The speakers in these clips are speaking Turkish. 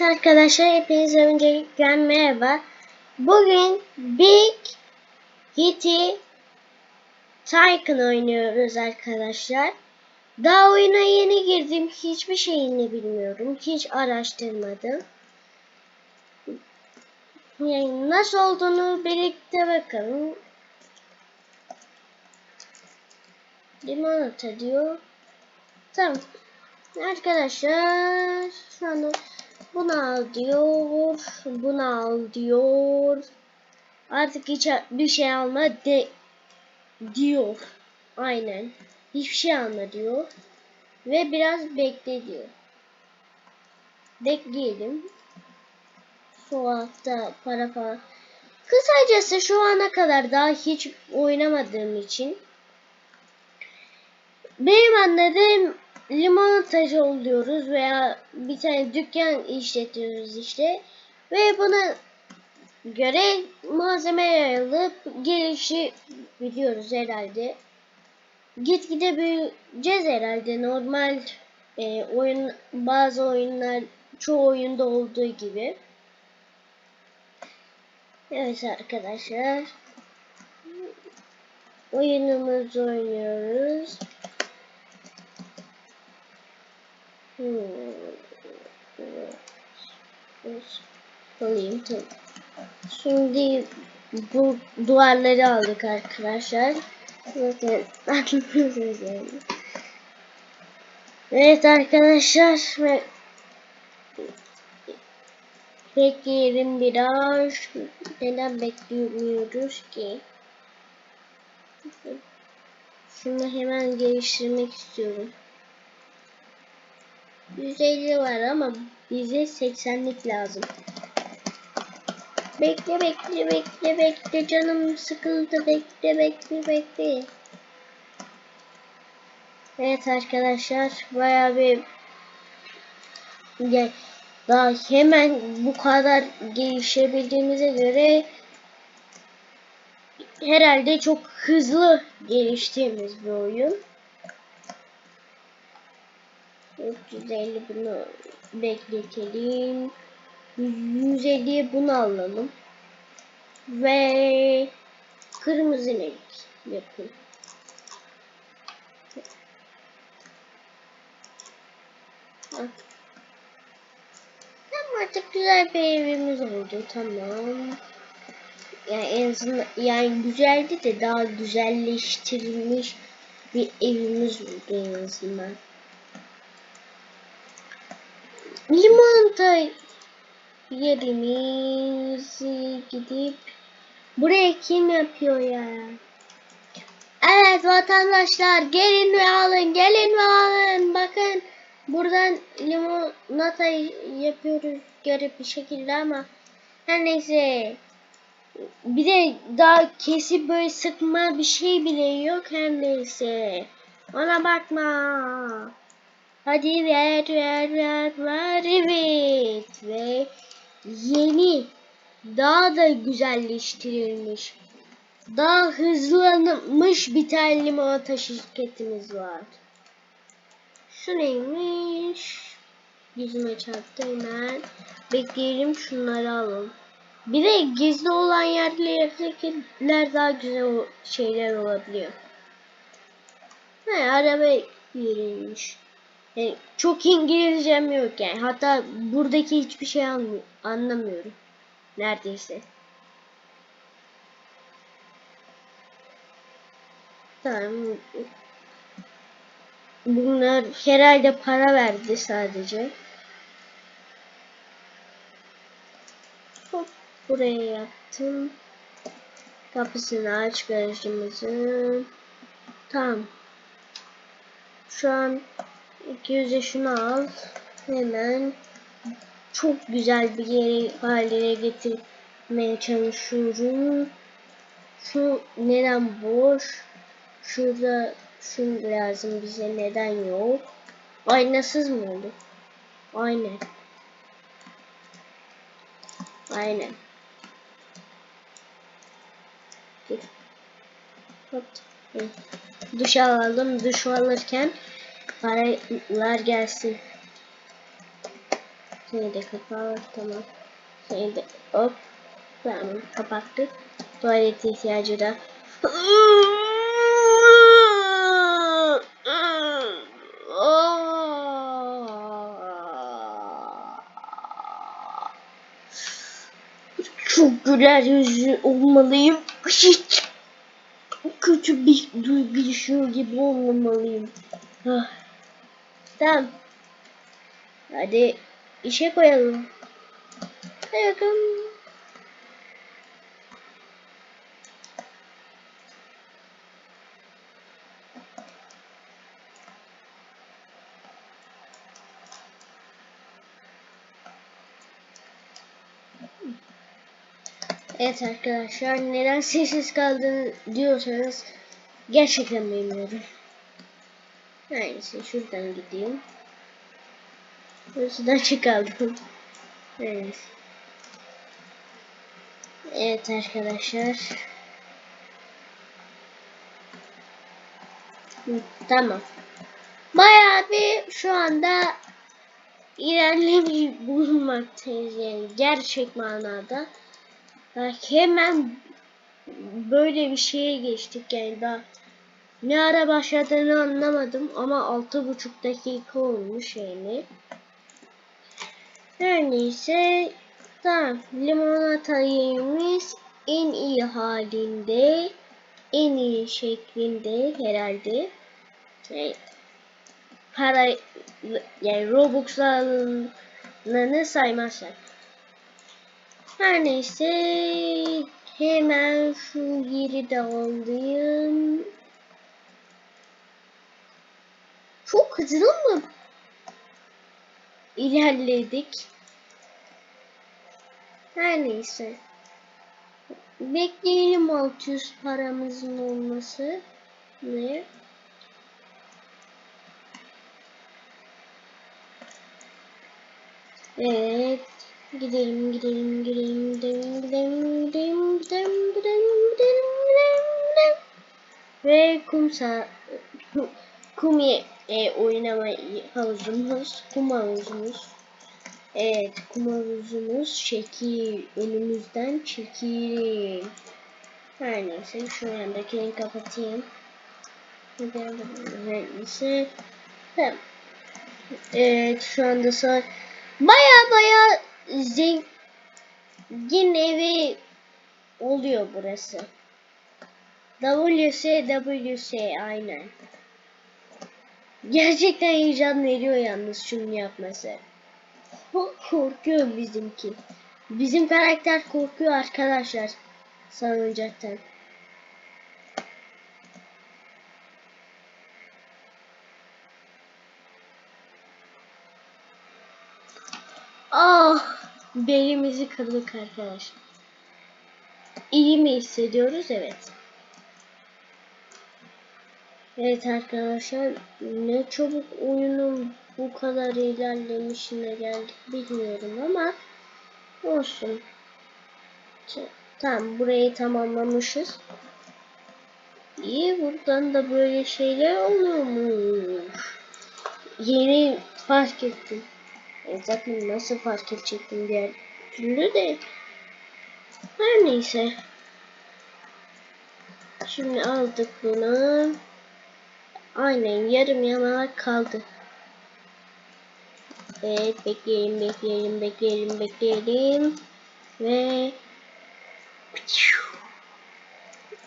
Evet arkadaşlar hepinize öncelikle merhaba. Bugün Big Hitty Tycoon oynuyoruz arkadaşlar. Daha oyuna yeni girdim. Hiçbir şeyini bilmiyorum. Hiç araştırmadım. Yani nasıl olduğunu birlikte bakalım. Limonata diyor. Tamam. Arkadaşlar şu anda bunu al diyor. Bunu al diyor. Artık hiç bir şey alma de diyor. Aynen. Hiçbir şey alma diyor. Ve biraz bekle diyor. Bekleyelim. Hafta para falan. Kısacası şu ana kadar daha hiç oynamadığım için benim anladığım limonatacı oluyoruz veya bir tane dükkan işletiyoruz işte ve buna göre malzeme alıp gelişi biliyoruz herhalde. Gitgide büyüyeceğiz herhalde normal e, oyun bazı oyunlar çoğu oyunda olduğu gibi. Evet arkadaşlar. Oyunumuzu oynuyoruz. Hmm. Alayım. Şimdi bu duvarları aldık arkadaşlar. Evet arkadaşlar bekleyelim biraz. Neden beklemiyoruz ki? Şunu hemen geliştirmek istiyorum. 150 var ama bize 80'lik lazım. Bekle bekle bekle bekle canım sıkıldı bekle bekle bekle. Evet arkadaşlar baya bir ya, daha hemen bu kadar gelişebildiğimize göre herhalde çok hızlı geliştiğimiz bir oyun. 350 bunu bekletelim. 150'ye bunu alalım. Ve kırmızı renk yapın. Tamam artık güzel bir evimiz oldu. Tamam. Yani en azından yani güzeldi de daha güzelleştirilmiş bir evimiz oldu en azından. Limonata yerimizi gidip buraya kim yapıyor ya? Evet vatandaşlar gelin ve alın gelin ve alın bakın buradan limonata yapıyoruz garip bir şekilde ama her neyse bir de daha kesip böyle sıkma bir şey bile yok her neyse ona bakma. Hadi ver ver ver ver evet ve yeni daha da güzelleştirilmiş daha hızlanmış bir tane limonata şirketimiz var. Şu neymiş? Yüzüme çarptı hemen. Bekleyelim şunları alalım. Bir de gizli olan yerlerdekiler daha güzel şeyler olabiliyor. He, araba verilmiş. Yani çok İngilizcem yok yani. Hatta buradaki hiçbir şey anlamıyorum. Neredeyse. Tamam. Bunlar herhalde para verdi sadece. Hop buraya yaptım. Kapısını aç garajımızın. Tamam. Şu an 200'e şunu al. Hemen çok güzel bir yere haline getirmeye çalışıyorum. Şu neden boş? Şurada şunu lazım bize neden yok? Aynasız mı oldu? Aynen. Aynen. Hop. Duş alalım. Duş alırken paralar gelsin. Seni de kapat. Tamam. Seni de hop. Tamam kapattık. Tuvalet ihtiyacı da. Çok güler yüzlü olmalıyım. Hiç kötü bir duygu yaşıyor gibi olmamalıyım. Ah. Tamam. Hadi işe koyalım. Yakın. Evet arkadaşlar neden sessiz kaldın diyorsanız gerçekten bilmiyorum. Neyse şuradan gideyim. Şuradan çıkaldım. Evet. Evet arkadaşlar. Tamam. Bayağı bir şu anda ilerlemiş bulunmaktayız yani gerçek manada. Bak hemen böyle bir şeye geçtik yani daha ne ara başladığını anlamadım ama altı buçuk dakika olmuş yani. Her neyse tamam limonatayımız en iyi halinde en iyi şeklinde herhalde şey, para yani Robux'larını saymazsak. Her neyse hemen şu yeri de alayım. Çok hızlı mı ilerledik? Her neyse. Bekleyelim 600 paramızın olması. Ne? Evet. Gidelim, gidelim, gidelim, gidelim, gidelim, gidelim, gidelim, gidelim, gidelim, gidelim, gidelim. Ve kum sa kum e, oynama havuzumuz, kum havuzumuz. Evet, kum havuzumuz şekil önümüzden çekil. Her neyse şu yandakini kapatayım. Neyse. Tamam. Evet şu anda saat baya baya zengin evi oluyor burası. WC aynen. Gerçekten heyecan veriyor yalnız şunu yapması. Korkuyor bizimki. Bizim karakter korkuyor arkadaşlar. Salıncaktan. Ah! Belimizi kırdık arkadaşlar. İyi mi hissediyoruz? Evet. Evet arkadaşlar ne çabuk oyunun bu kadar ilerlemişine geldik bilmiyorum ama olsun. Tamam burayı tamamlamışız. İyi buradan da böyle şeyler oluyormuş. Yeni fark ettim. E zaten nasıl fark edecektim diğer türlü de. Her neyse. Şimdi aldık bunu. Aynen yarım yamalak kaldı. Evet bekleyelim bekleyelim bekleyelim bekleyelim. Ve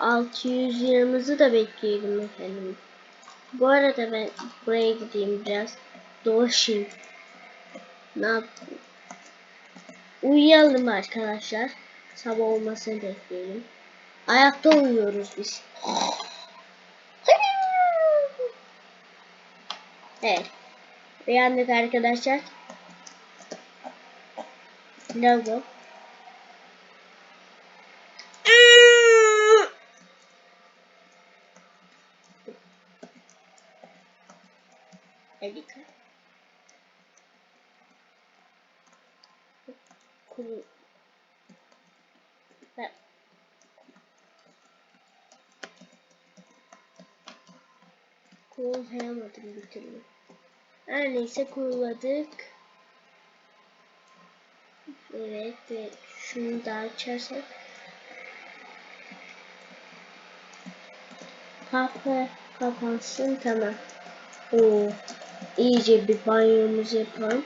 600 liramızı da bekleyelim efendim. Bu arada ben buraya gideyim biraz dolaşayım. Ne yaptım? Uyuyalım arkadaşlar. Sabah olmasını bekleyelim. Ayakta uyuyoruz biz. Evet. Uyandık arkadaşlar. Logo. Harika. Kuru. Kurulamadım bir türlü. Her neyse kuruladık. Evet ve şunu da açarsak. Kapı kapansın tamam. Oo, iyice bir banyomuzu yapalım.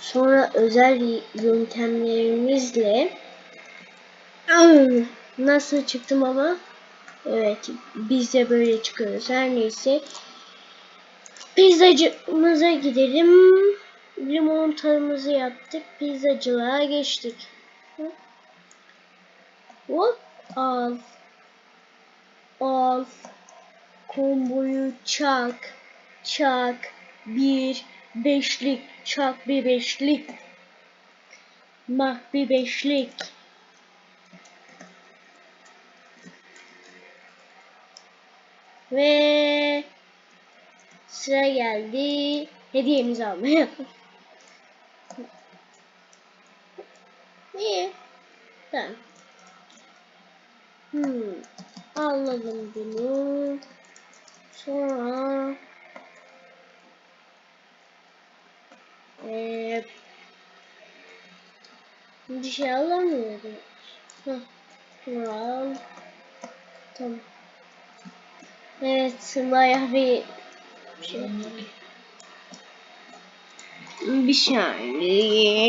Sonra özel yöntemlerimizle nasıl çıktım ama evet biz de böyle çıkıyoruz her neyse pizzacımıza gidelim. Limonatımızı yaptık. Pizzacılığa geçtik. Hop al. Al. Komboyu çak. Çak. Bir beşlik. Çak bir beşlik. Mah bir beşlik. Ve sıra geldi hediyemizi almaya. İyi. Tamam. Hmm. Alalım bunu. Sonra ee, bir şey alamıyorum. Heh. Şunu al. Tamam. Evet, bayağı bir. Bir saniye.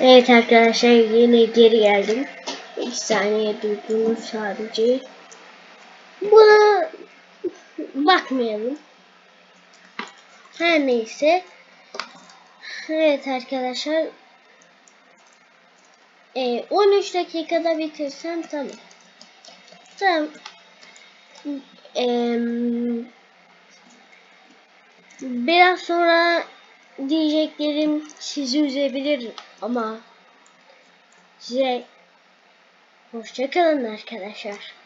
Evet arkadaşlar yine geri geldim. Bir saniye durdum sadece. Buna bakmayalım. Her neyse. Evet arkadaşlar. Ee, 13 dakikada bitirsem tamam. Tamam. Ee, biraz sonra diyeceklerim sizi üzebilir ama size hoşçakalın arkadaşlar.